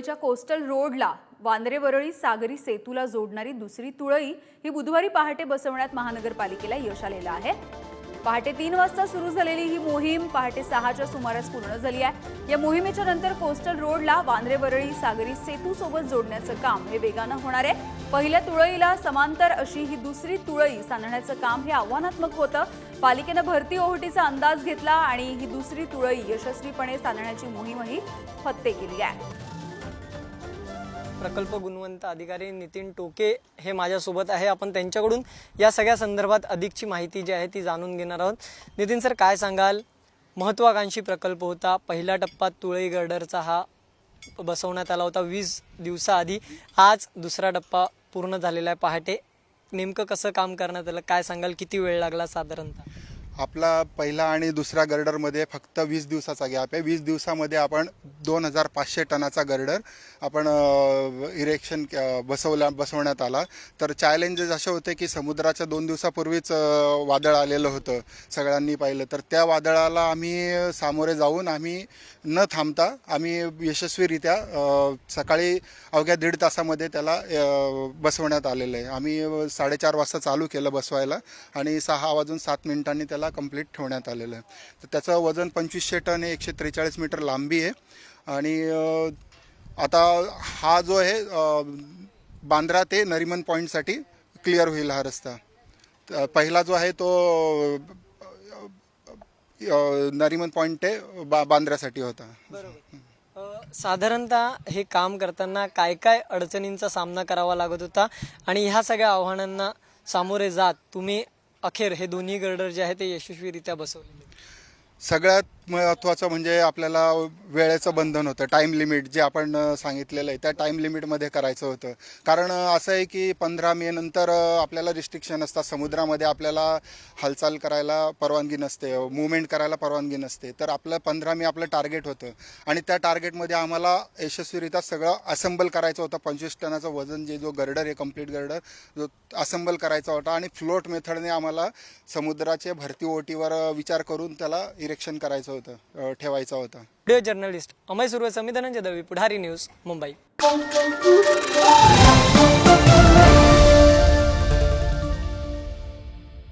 मुंबईच्या कोस्टल रोडला वांद्रे वरळी सागरी सेतूला जोडणारी दुसरी तुळई ही बुधवारी पहाटे बसवण्यात महानगरपालिकेला यश आलेलं आहे. पहाटे तीन वाजता सुरू झालेली ही मोहीम पहाटे सहाच्या सुमारास पूर्ण झाली आहे. या मोहिमेच्या नंतर कोस्टल रोडला वांद्रे वरळी सागरी सेतू सोबत जोडण्याचं काम हे वेगानं होणार आहे. पहिल्या तुळईला समांतर अशी ही दुसरी तुळई सांधण्याचं काम हे आव्हानात्मक होतं. पालिकेनं भरती ओहोटीचा अंदाज घेतला आणि ही दुसरी तुळई यशस्वीपणे सांधण्याची मोहीमही फत्ते केली आहे. प्रकल्प गुणवंत अधिकारी नितीन टोके हे माझ्यासोबत आहे. आपण त्यांच्याकडून या सगळ्या संदर्भात अधिकची माहिती जी आहे ती जाणून घेणार आहोत. नितीन सर काय सांगाल? महत्त्वाकांक्षी प्रकल्प होता. पहिला टप्पा तुळई गर्डरचा हा बसवण्यात आला होता वीस दिवसाआधी. आज दुसरा टप्पा पूर्ण झालेला आहे पहाटे. नेमकं कसं काम करण्यात आलं? काय सांगाल? किती वेळ लागला साधारणतः? आपला पहिला आणि दुसऱ्या गर्डरमध्ये फक्त वीस दिवसाचा गॅप आहे. वीस दिवसामध्ये आपण दोन हजार पाचशे टनाचा गर्डर आपण इरेक्शन बसवल्या बसवण्यात आला. तर चॅलेंजेस असे होते की समुद्राच्या दोन दिवसापूर्वीच वादळ आलेलं होतं सगळ्यांनी पाहिलं. तर त्या वादळाला आम्ही सामोरे जाऊन आम्ही न थांबता आम्ही यशस्वीरित्या सकाळी अवघ्या दीड तासामध्ये त्याला बसवण्यात आलेलं आहे. आम्ही साडेचार वाजता चालू केलं बसवायला आणि सहा वाजून सात मिनिटांनी त्याला कंप्लीट ठेवण्यात आलेलं आहे. तर त्याचं वजन पंचवीसशे टन आहे एकशे त्रेचाळीस मीटर लांबी आहे. आणि आता हा जो आहे बांद्रा ते नरिमन पॉईंटसाठी क्लिअर होईल हा रस्ता. पहिला जो आहे तो नरिमन पॉईंट ते बा बांद्र्यासाठी होता. साधारणतः हे काम करताना काय काय अडचणींचा सामना करावा लागत होता? आणि ह्या सगळ्या आव्हानांना सामोरे जात तुम्ही अखेर हे दोन्ही गर्डर जे आहे ते यशस्वीरित्या बसवलेले सगळ्यात महत्त्वाचं म्हणजे आपल्याला वेळेचं बंधन होतं. टाईम लिमिट जे आपण सांगितलेलं आहे त्या टाईम लिमिटमध्ये करायचं होतं. कारण असं आहे की पंधरा मे नंतर आपल्याला रिस्ट्रिक्शन असतात. समुद्रामध्ये आपल्याला हालचाल करायला परवानगी नसते. मुवमेंट करायला परवानगी नसते. तर आपलं पंधरा मे आपलं टार्गेट होतं. आणि त्या टार्गेटमध्ये आम्हाला यशस्वीरित्या सगळं असेंबल करायचं होतं. पंचवीस टनाचं वजन जे जो गर्डर आहे कंप्लीट गर्डर जो असेंबल करायचा होता. आणि फ्लोट मेथडने आम्हाला समुद्राचे भरती ओटीवर विचार करून त्याला इरेक्शन करायचं होतं ठेवायचं ठेवायचा होता. व्हिडिओ जर्नलिस्ट अमय सुरवे संविधानांच्या दवी पुढारी न्यूज मुंबई.